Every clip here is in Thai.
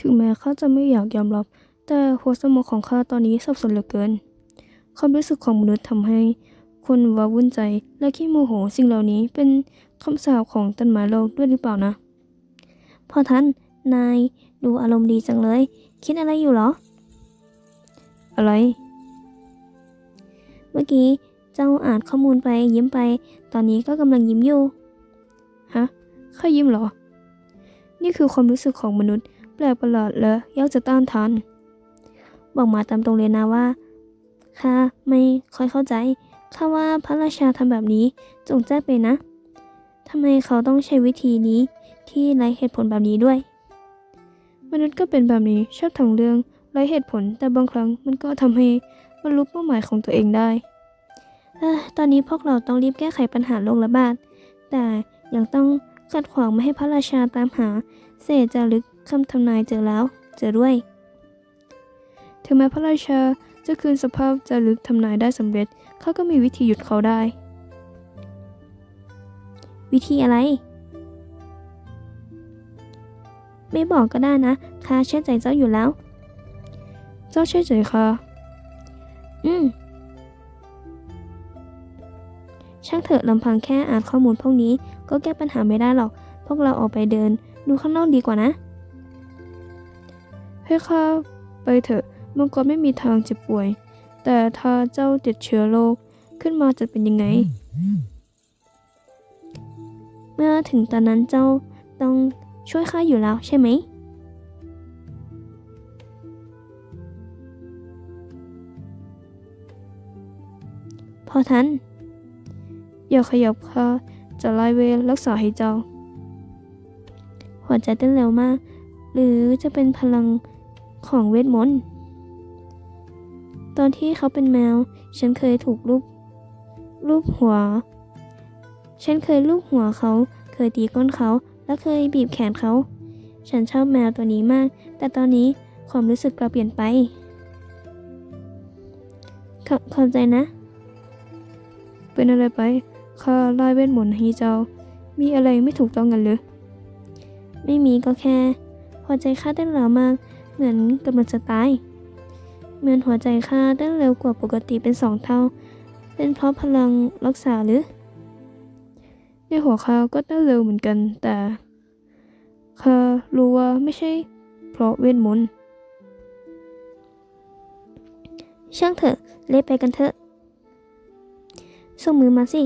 ถึงแม้ข้าจะไม่อยากยอมรับ แต่หัวสมองของข้าตอนนี้สับสนเหลือเกิน ความรู้สึกของมนุษย์ทำให้ คนว้าวุ่นใจและขี้โมโหสิ่งเหล่านี้เป็นคำสาปของต้นไม้โลกด้วยหรือเปล่านะพ่อท่านนายดูอารมณ์ดีจังเลย คิดอะไรอยู่หรอ อะไร เมื่อกี้เจ้าอ่านข้อมูลไปยิ้มไป ตอนนี้ก็กำลังยิ้มอยู่ฮะข้ายิ้มเหรอ นี่คือความรู้สึกของมนุษย์ แปลกประหลาดและยากจะต้านทานบอกมาตามตรงเลยนะว่าข้าไม่ค่อยเข้าใจข้าว่าพระราชาทำแบบนี้จงแจ้งไปนะทำไมเขาต้องใช้วิธีนี้ที่ไร้เหตุผลแบบนี้ด้วย มนุษย์ก็เป็นแบบนี้ชอบทั้งเรื่องไร้เหตุผลแต่บางครั้งมันก็ทำให้บรรลุเป้าหมายของตัวเองได้อตอนนี้พวกเราต้องรีบแก้ไขปัญหาโรคระบาด แต่ยังต้องขัดขวางไม่ให้พระราชาตามหาเศษจารึก คำทำนายเจอแล้ว เจอด้วย ถึงแม้พระราชาจะคืนสภาพจารึกทำนายได้สำเร็จ เขาก็มีวิธีหยุดเขาได้ วิธีอะไร ไม่บอกก็ได้นะข้าเชื่อใจเจ้าอยู่แล้ว เจ้าเชื่อใจข้าอืมช่างเถอะลำพังแค่อ่านข้อมูลพวกนี้ ก็แก้ปัญหาไม่ได้หรอก พวกเราออกไปเดิน ดูข้างนอกดีกว่านะ ให้ข้าไปเถอะมังกรไม่มีทางเจ็บป่วย แต่ถ้าเจ้าติดเชื้อโรคขึ้นมาจะเป็นยังไง เมื่อถึงตอนนั้นเจ้าต้องช่วยข้าอยู่แล้วใช่ไหมพอทันอย่าขยับข้าจะไล่เวรรักษาให้เจ้า หัวใจเต้นเร็วมาก หรือจะเป็นพลัง ของเวทมนต์ ตอนที่เขาเป็นแมว ฉันเคยถูกลูบลูบหัว ฉันเคยลูบหัวเขา เคยตีก้นเขา และเคยบีบแขนเขา ฉันชอบแมวตัวนี้มาก แต่ตอนนี้ความรู้สึกกลับเปลี่ยนไปขอขอบใจนะ เป็นอะไรไป ข้าไล่เวทมนต์ให้เจ้า มีอะไรไม่ถูกต้องกันหรือ ไม่มีก็แค่หัวใจข้าเต้นเร็วมาก เหมือนกำลังจะตาย เหมือนหัวใจข้าเต้นเร็วกว่าปกติเป็นสองเท่า เป็นเพราะพลังรักษาหรือ ในหัวข้าก็เต้นเร็วเหมือนกันแต่ข้ารู้ว่าไม่ใช่ เพราะเวทมนต์ช่างเถอะเล่ไปกันเถอะ ส่งมือมาสิ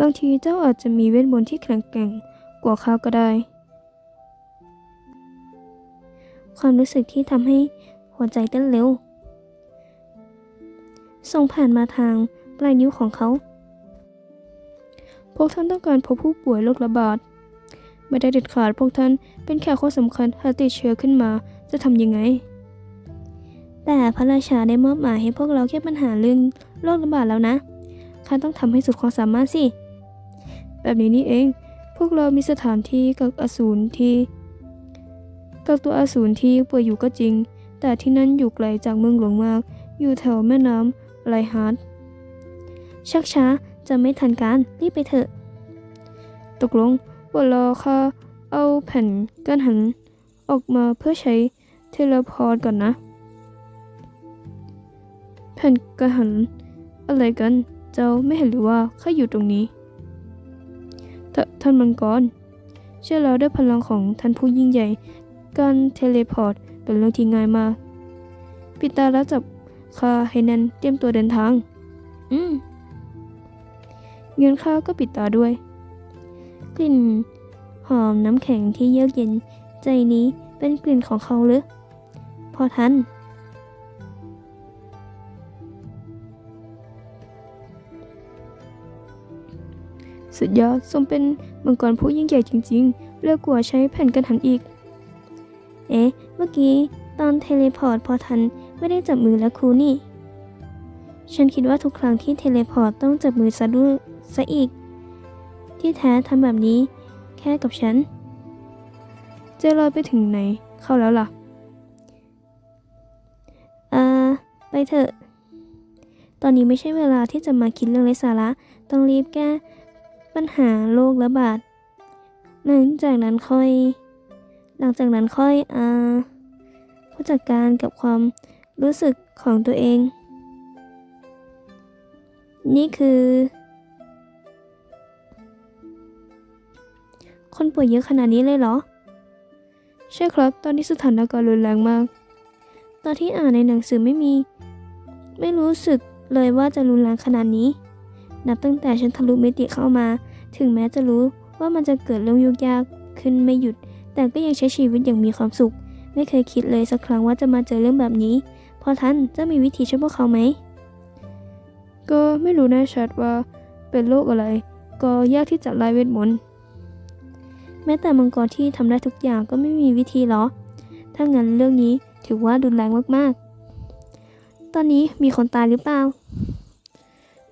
บางทีเจ้าอาจจะมีเวทมนต์ที่แข็งแกร่งกว่าข้าก็ได้ ความรู้สึกที่ทำให้หัวใจเต้นเร็ว ส่งผ่านมาทางปลายนิ้วของเขา พวกท่านต้องการพบผู้ป่วยโรคระบาด ไม่ได้เด็ดขาดพวกท่านเป็นแค่ข้อสำคัญหาติดเชื้อขึ้นมาจะทำยังไง แต่พระราชาได้มอบหมายให้พวกเราแก้ปัญหาเรื่องโรคระบาดแล้วนะข้าต้องทำให้สุดความสามารถสิ แบบนี้นี่เอง พวกเรามีสถานที่กักอสูรที่ กักตัวอสูรที่ป่วยอยู่ก็จริง แต่ที่นั่นอยู่ไกลจากเมืองหลวงมาก อยู่แถวแม่น้ำไลฮาร์ดชักช้าจะไม่ทันการรีบไปเถอะ ตกลงว่าเราค่ะเอาแผ่นกันหันออกมาเพื่อใช้เทเลพอร์ตก่อนนะ แผ่นกันหันอะไรกัน เจ้าไม่เห็นหรือว่าข้าอยู่ตรงนี้ทท่านมังกรเชื่อแล้วด้วยพลังของท่านผู้ยิ่งใหญ่ การเทเลพอร์ตเป็นเรื่องที่ง่ายมาก ปิดตาแล้วจับข้าให้แน่นเตรียมตัวเดินทาง อืมเงินข้าก็ปิดตาด้วย กลิ่นหอมน้ำแข็งที่เยือกเย็น ใจนี้เป็นกลิ่นของเขาหรือพอทันสุดยอดทรงเป็นมังกรผู้ยิ่งใหญ่จริงๆ เลือกกว่าใช้แผ่นกันหันอีกเอ๊ะ เมื่อกี้ตอนเทเลพอร์ตพอทันไม่ได้จับมือแล้วครูนี่ ฉันคิดว่าทุกครั้งที่เทเลพอร์ตต้องจับมือซะด้วยซะอีก ที่แท้ทำแบบนี้ แค่กับฉันเจลอยไปถึงไหน เข้าแล้วล่ะเอ่อไปเถอะ ตอนนี้ไม่ใช่เวลาที่จะมาคิดเรื่องไร้สาระ ต้องรีบแก้ ปัญหาโรคระบาดหลังจากนั้นค่อย หลังจากนั้นค่อยอ่าผู้จัดการกับความรู้สึกของตัวเอง นี่คือ คนป่วยเยอะขนาดนี้เลยเหรอ ใช่ครับ ตอนนี้สถานการณ์รุนแรงมาก ตอนที่อ่านในหนังสือไม่มี ไม่รู้สึกเลยว่าจะรุนแรงขนาดนี้ นับตั้งแต่ฉันทะลุมิติเข้ามา ถึงแม้จะรู้ว่ามันจะเกิดเรื่องยุ่งยากขึ้นไม่หยุด แต่ก็ยังใช้ชีวิตอย่างมีความสุข ไม่เคยคิดเลยสักครั้งว่าจะมาเจอเรื่องแบบนี้ พอท่านจะมีวิธีช่วยพวกเขาไหม ก็ไม่รู้แน่ชัดว่าเป็นโรคอะไร ก็ยากที่จะไล่เวทมนต์แม้แต่มังกรที่ทำได้ทุกอย่างก็ไม่มีวิธีหรอ ถ้างั้นเรื่องนี้ถือว่ารุนแรงมากๆ ตอนนี้มีคนตายหรือเปล่า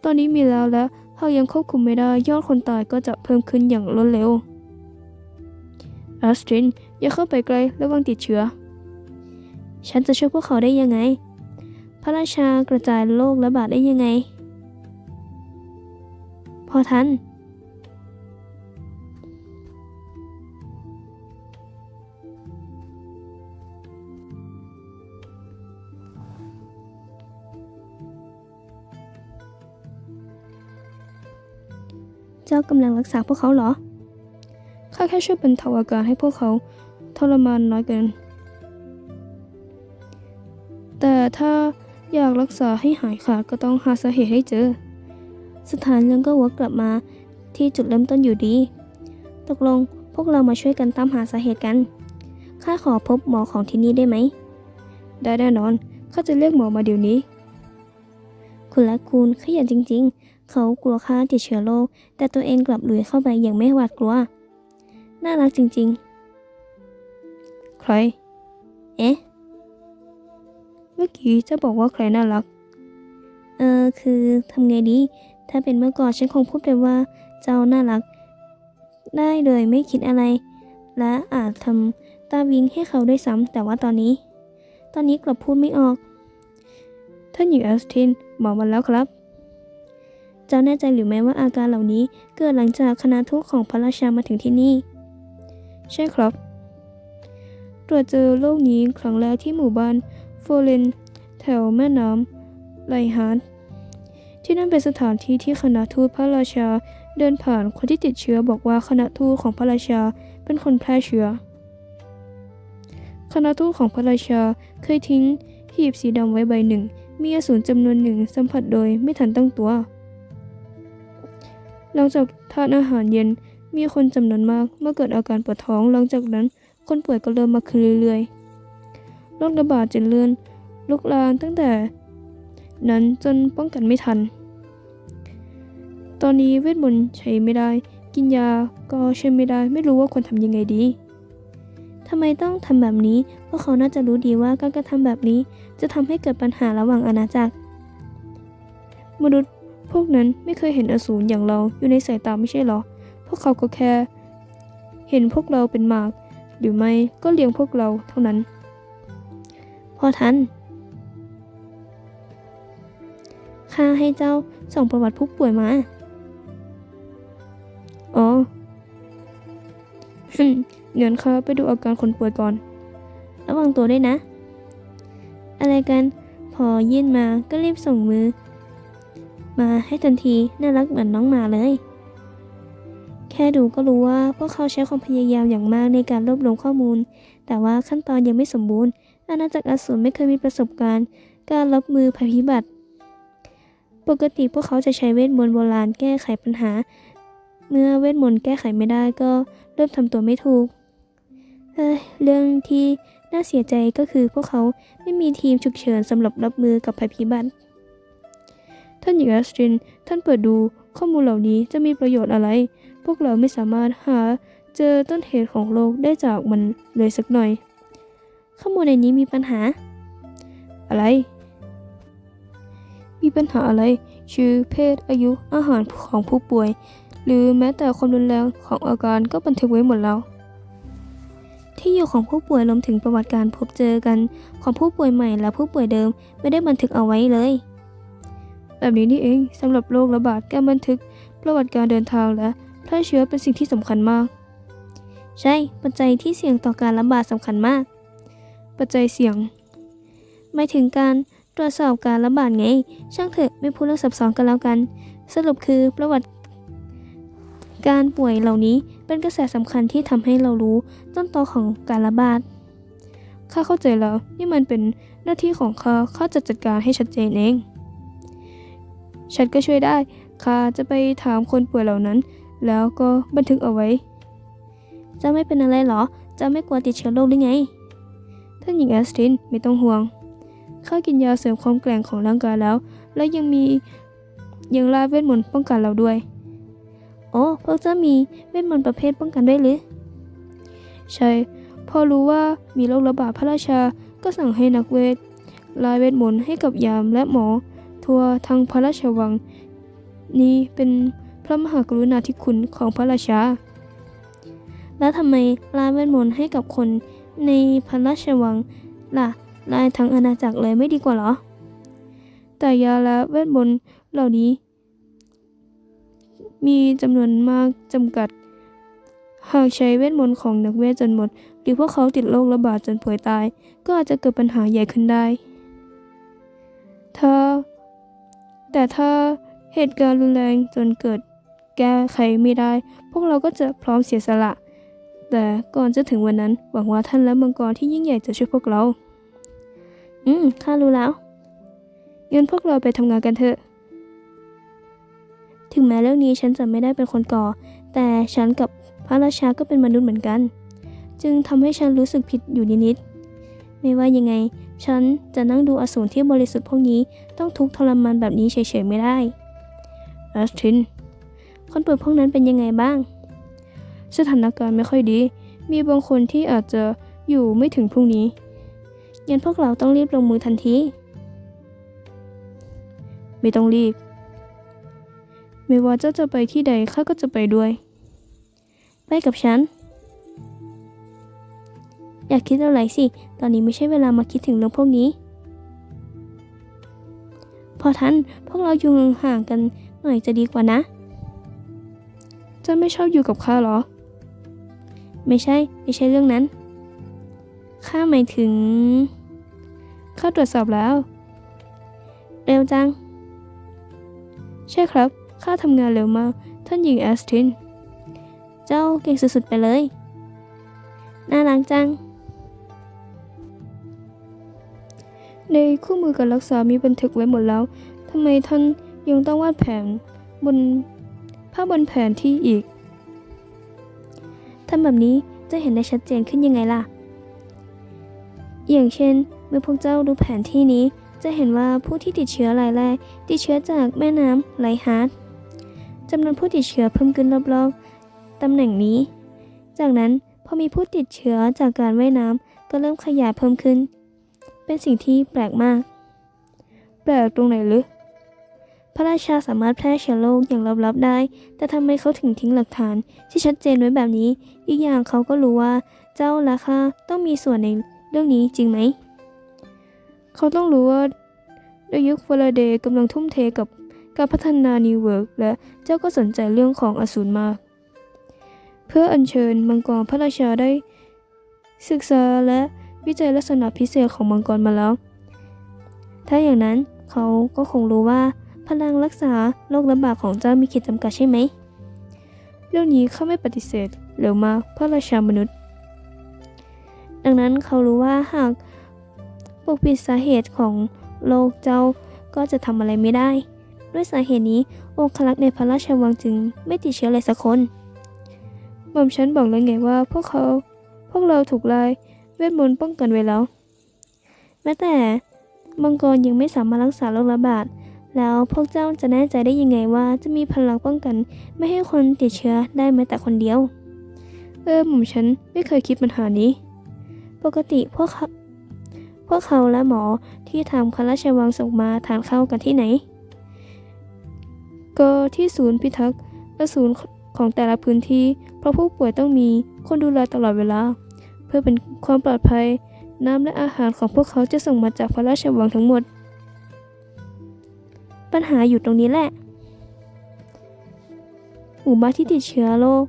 ตอนนี้มีแล้วและหากยังควบคุมไม่ได้ยอดคนตายก็จะเพิ่มขึ้นอย่างรวดเร็วแอสตรินอย่าเข้าไปใกลระวังติดเชื้อ ฉันจะช่วยพวกเขาได้ยังไง พระราชากระจายโรคระบาดได้ยังไง พอทันเจ้ากำลังรักษาพวกเขาเหรอาแค่ช่วยบรรเทาอาการให้พวกเขาทรมานน้อยเกิน แต่ถ้าอยากรักษาให้หายขาดก็ต้องหาสาเหตุให้เจอสุดท้ายเรื่องก็วกกลับมาที่จุดเริ่มต้นอยู่ดี ตกลงพวกเรามาช่วยกันตามหาสาเหตุกัน ข้าขอพบหมอของที่นี่ได้ไหม ได้แน่นอน ข้าจะเรียกหมอมาเดี๋ยวนี้ คุณและคุณขยันจริง ๆ เขากลัวข้าติดเชื้อโรค แต่ตัวเองกลับลุยเข้าไปอย่างไม่หวาดกลัว น่ารักจริงใครๆเอ๊ะ เมื่อกี้จะบอกว่าใครน่ารัก เออคือทำไงดี ถ้าเป็นเมื่อก่อนฉันคงพูดไปว่าเจ้าน่ารัก ได้เลยไม่คิดอะไร และอาจทำตาวิงให้เขาได้วยซ้ำแต่ว่าตอนนี้ ตอนนี้กลับพูดไม่ออก ท่านหญิงแอสตินหมอมาแล้วครับเจ้าแน่ใจหรือไม่ว่าอาการเหล่านี้เกิดหลังจากคณะทูตของพระราชามาถึงที่นี่ ใช่ครับ ตรวจเจอโรคนี้ครั้งแรกที่หมู่บ้านโฟเรนแถวแม่น้ำไลฮาร์ดที่นั่นเป็นสถานที่ที่คณะทูตพระราชาเดินผ่านคนที่ติดเชื้อบอกว่าคณะทูตของพระราชาเป็นคนแพร่เชื้อ คณะทูตของพระราชาเคยทิ้งหีบสีดำไว้ใบหนึ่ง มีอสูรจำนวนหนึ่งสัมผัสโดยไม่ทันตั้งตัว หลังจากทานอาหารเย็น มีคนจำนวนมากเมื่อเกิดอาการปวดท้องหลังจากนั้น คนป่วยก็เริ่มมากขึ้นเรื่อยๆโรคระบาดจึงเลื่อนลุกลามตั้งแต่ นั้นจนป้องกันไม่ทัน ตอนนี้เวทมนต์ใช้ไม่ได้ กินยาก็ใช่วยไม่ได้ ไม่รู้ว่าควรทำยังไงดีทำไมต้องทำแบบนี้เพราะเขาน่าจะรู้ดีว่าการกระทำแบบนี้จะทำให้เกิดปัญหาระหว่างอาณาจักร มนุษย์พวกนั้นไม่เคยเห็นอสูรอย่างเราอยู่ในสายตาไม่ใช่หรอ วกเขาก็แค่ เห็นพวกเราเป็นหมาก หรือไม่ก็เลี้ยงพวกเราเท่านั้น พอทันข้าให้เจ้าส่งประวัติผู้ป่วยมา อ๋อฮึมงั้นข้าไปดูอาการคนป่วยก่อน ระวังตัวด้วยนะ อะไรกัน พอยื่นมาก็รีบส่งมือ มาให้ทันทีน่ารักเหมือนน้องหมาเลย แค่ดูก็รู้ว่าพวกเขาใช้ความพยายามอย่างมากในการรวบรวมข้อมูล แต่ว่าขั้นตอนยังไม่สมบูรณ์ อาณาจักรอสูรไม่เคยมีประสบการณ์ การรับมือภัยพิบัติ ปกติพวกเขาจะใช้เวทมนต์โบราณแก้ไขปัญหา เมื่อเวทมนต์แก้ไขไม่ได้ก็เริ่มทำตัวไม่ถูกเเรื่องที่น่าเสียใจก็คือพวกเขาไม่มีทีมฉุกเฉินสำหรับรับมือกับภัยพิบัติ ท่านหญิงแอสตริน ท่านเปิดดูข้อมูลเหล่านี้จะมีประโยชน์อะไร พวกเราไม่สามารถหาเจอต้นเหตุของโรคได้จากมันเลยสักหน่อย ข้อมูลในนี้มีปัญหา อะไร มีปัญหาอะไร ชื่อเพศอายุอาหารของผู้ป่วย หรือแม้แต่ความรุนแรงของอาการก็บันทึกไว้หมดแล้วที่อยู่ของผู้ป่วยรวมถึงประวัติการพบเจอกัน ของผู้ป่วยใหม่และผู้ป่วยเดิมไม่ได้บันทึกเอาไว้เลย แบบนี้นี่เองสำหรับโรคระบาดการบันทึก ประวัติการเดินทางและ แพร่เชื้อเป็นสิ่งที่สำคัญมาก ใช่ ปัจจัยที่เสี่ยงต่อการระบาดสำคัญมาก ปัจจัยเสี่ยงหมายถึงการตรวจสอบการระบาดไง ช่างเถอะไม่พูดเรื่องซับซ้อนกันแล้วกัน สรุปคือประวัติ การป่วยเหล่านี้เป็นกระแสสำคัญที่ทำให้เรารู้ต้นตอของการระบาดข้าเข้าใจแล้วนี่มันเป็นหน้าที่ของข้าข้าจะจัดการให้ชัดเจนเอง ฉันก็ช่วยได้ข้าจะไปถามคนป่วยเหล่านั้น แล้วก็บันทึกเอาไว้เจ้าไม่เป็นอะไรเหรอเจ้าไม่กลัวติดเชื้อโรคหรือไง ท่านหญิงแอสตินไม่ต้องห่วง ข้ากินยาเสริมความแกร่งของร่างกายแล้ว และยังมียังลาเวทมนต์ป้องกันเราด้วย โอ้พวกเจ้ามีเวทมนต์ประเภทป้องกันด้วยหรือ ใช่ พอรู้ว่ามีโรคระบาดพระราชา ก็สั่งให้นักเวทลายเวทมนต์ให้กับยามและหมอ ทั่วทั้งพระราชวัง นี่เป็น ระมหากรุณาธิคุณของพระราชา แล้วทำไมลายเวทมนต์ให้กับคนในพระราชวังล่ะลายทั้งอาณาจักรเลยไม่ดีกว่าเหรอ แต่ยาและเวทมนต์เหล่านี้ มีจำนวนมากจำกัด หากใช้เวทมนต์ของนักเวทจนหมด หรือพวกเขาติดโรคระบาดจนป่วยตาย ก็อาจจะเกิดปัญหาใหญ่ขึ้นได้ ถ้า แต่ถ้าเหตุการณ์รุนแรงจนเกิด แก้ไขไม่ได้ พวกเราก็จะพร้อมเสียสละ แต่ก่อนจะถึงวันนั้น หวังว่าท่านและมังกรที่ยิ่งใหญ่จะช่วยพวกเรา อืมข้ารู้แล้วงั้นพวกเราไปทำงานกันเถอะ ถึงแม้เรื่องนี้ฉันจะไม่ได้เป็นคนก่อ แต่ฉันกับพระราชาก็เป็นมนุษย์เหมือนกัน จึงทำให้ฉันรู้สึกผิดอยู่นิดๆไม่ว่ายังไง ฉันจะนั่งดูอสูรที่บริสุทธิ์พวกนี้ต้องทุกข์ทรมานแบบนี้เฉยๆไม่ได้แอสทิน คนป่วยพวกนั้นเป็นยังไงบ้าง สถานการณ์ไม่ค่อยดี มีบางคนที่อาจจะอยู่ไม่ถึงพรุ่งนี้งั้นพวกเราต้องรีบลงมือทันที ไม่ต้องรีบ ไม่ว่าเจ้าจะไปที่ใดข้าก็จะไปด้วย ไปกับฉัน อยากคิดอะไรสิ ตอนนี้ไม่ใช่เวลามาคิดถึงเรื่องพวกนี้ พอทันพวกเราอยู่ห่างๆกันหน่อยจะดีกว่านะ เจ้าไม่ชอบอยู่กับข้าเหรอ ไม่ใช่ ไม่ใช่เรื่องนั้น ข้าหมายถึง ข้าตรวจสอบแล้ว เร็วจัง ใช่ครับ ข้าทำงานเร็วมาก ท่านหญิงแอสติน เจ้าเก่งสุดๆไปเลย น่ารักจัง ในคู่มือการรักษามีบันทึกไว้หมดแล้ว ทำไมท่านยังต้องวาดแผนบน ภาพบนแผนที่อีกทำแบบนี้จะเห็นได้ชัดเจนขึ้นยังไงล่ะ อย่างเช่น เมื่อพวกเจ้าดูแผนที่นี้ จะเห็นว่าผู้ที่ติดเชื้อรายแรก ติดเชื้อจากแม่น้ำไลฮาร์ดจำนวนผู้ติดเชื้อเพิ่มขึ้นรอบๆตำแหน่งนี้ จากนั้นพอมีผู้ติดเชื้อจากการว่ายน้ำก็เริ่มขยายเพิ่มขึ้น เป็นสิ่งที่แปลกมาก แปลกตรงไหนหรือ พระราชาสามารถแพร่เชื้อโรคอย่างลับๆได้ แต่ทำไมเขาถึงทิ้งหลักฐานที่ชัดเจนไว้แบบนี้ อีกอย่างเขาก็รู้ว่า เจ้าและข้าต้องมีส่วนในเรื่องนี้จริงไหม เขาต้องรู้ว่าในยุคฟาราเดย์กำลังทุ่มเทกับการพัฒนานิวเวิร์กและเจ้าก็สนใจเรื่องของอสูรมาก เพื่ออัญเชิญมังกรพระราชาได้ ศึกษาและวิจัยลักษณะพิเศษของมังกรมาแล้ว ถ้าอย่างนั้นเขาก็คงรู้ว่า พลังรักษาโรคระบาดของเจ้ามีขีดจำกัดใช่ไหม เรื่องนี้เขาไม่ปฏิเสธเร็วมากพระราชามนุษย์ ดังนั้นเขารู้ว่าหากปกปิดสาเหตุของโรคเจ้าก็จะทำอะไรไม่ได้ ด้วยสาเหตุนี้องคลักษ์ในพระราชวังจึงไม่ติดเชื้อเลยสักคนหม่อมฉันบอกแล้วไงว่าพวกเขาพวกเราถูกไล่เวทมนต์ป้องกันไว้แล้ว แม้แต่มังกรยังไม่สามารถรักษาโรคระบาด แล้วพวกเจ้าจะแน่ใจได้ยังไงว่าจะมีพลังป้องกัน ไม่ให้คนติดเชื้อได้แม้แต่คนเดียว เออหม่อมฉันไม่เคยคิดปัญหานี้ ปกติพวกเขาพวกเขาและหมอที่ทางพระราชวังส่งมาทานข้าวกันที่ไหน ก็ที่ศูนย์พิทักษ์และศูนย์ของแต่ละพื้นที่ เพราะผู้ป่วยต้องมีคนดูแลตลอดเวลา เพื่อเป็นความปลอดภัย น้ำและอาหารของพวกเขาจะส่งมาจากพระราชวังทั้งหมด ปัญหาอยู่ตรงนี้แหละ หมู่บ้านที่ติดเชื้อโรค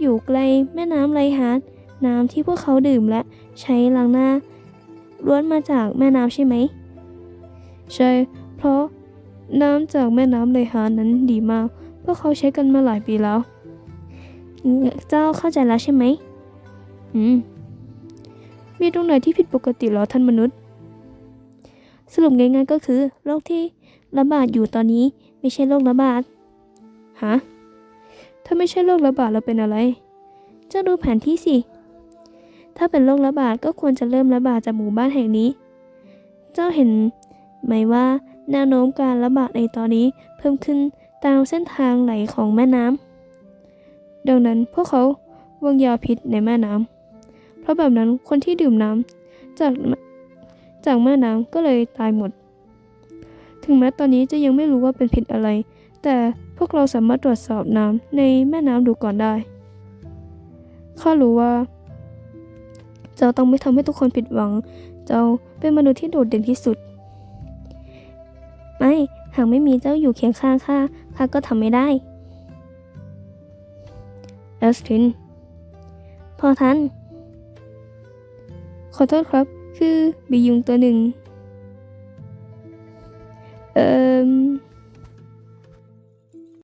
อยู่ใกล้แม่น้ำไรฮาร์ดน้ำที่พวกเขาดื่มและใช้ล้างหน้าล้วนมาจากแม่น้ำใช่ไหม ใช่ เพราะน้ำจากแม่น้ำเลยหานั้นดีมาก พวกเขาใช้กันมาหลายปีแล้ว เจ้าเข้าใจแล้วใช่ไหม อืม มีตรงไหนที่ผิดปกติหรอท่านมนุษย์ สรุปง่ายๆก็คือโรคที่ ระบาดอยู่ตอนนี้ไม่ใช่โรคระบาดฮะถ้าไม่ใช่โรคระบาดเราเป็นอะไรเจ้าดูแผนที่สิ ถ้าเป็นโรคระบาดก็ควรจะเริ่มระบาดจากหมู่บ้านแห่งนี้ เจ้าเห็นไหมว่าแนวโน้มการระบาดในตอนนี้เพิ่มขึ้นตามเส้นทางไหลของแม่น้ำดังนั้นพวกเขาวางยาพิษในแม่น้ำเพราะแบบนั้นคนที่ดื่มน้ำจากจากแม่น้ำก็เลยตายหมด ถึงแม้ตอนนี้จะยังไม่รู้ว่าเป็นพิษอะไร แต่พวกเราสามารถตรวจสอบน้ำในแม่น้ำดูก่อนได้ ข้ารู้ว่า เจ้าต้องไม่ทำให้ทุกคนผิดหวัง เจ้าเป็นมนุษย์ที่โดดเด่นที่สุด ไม่ หากไม่มีเจ้าอยู่เคียงข้างข้า ข้าก็ทำไม่ได้แอสติน พอทัน ขอโทษครับ คือบียุงตัวหนึ่ง Uh,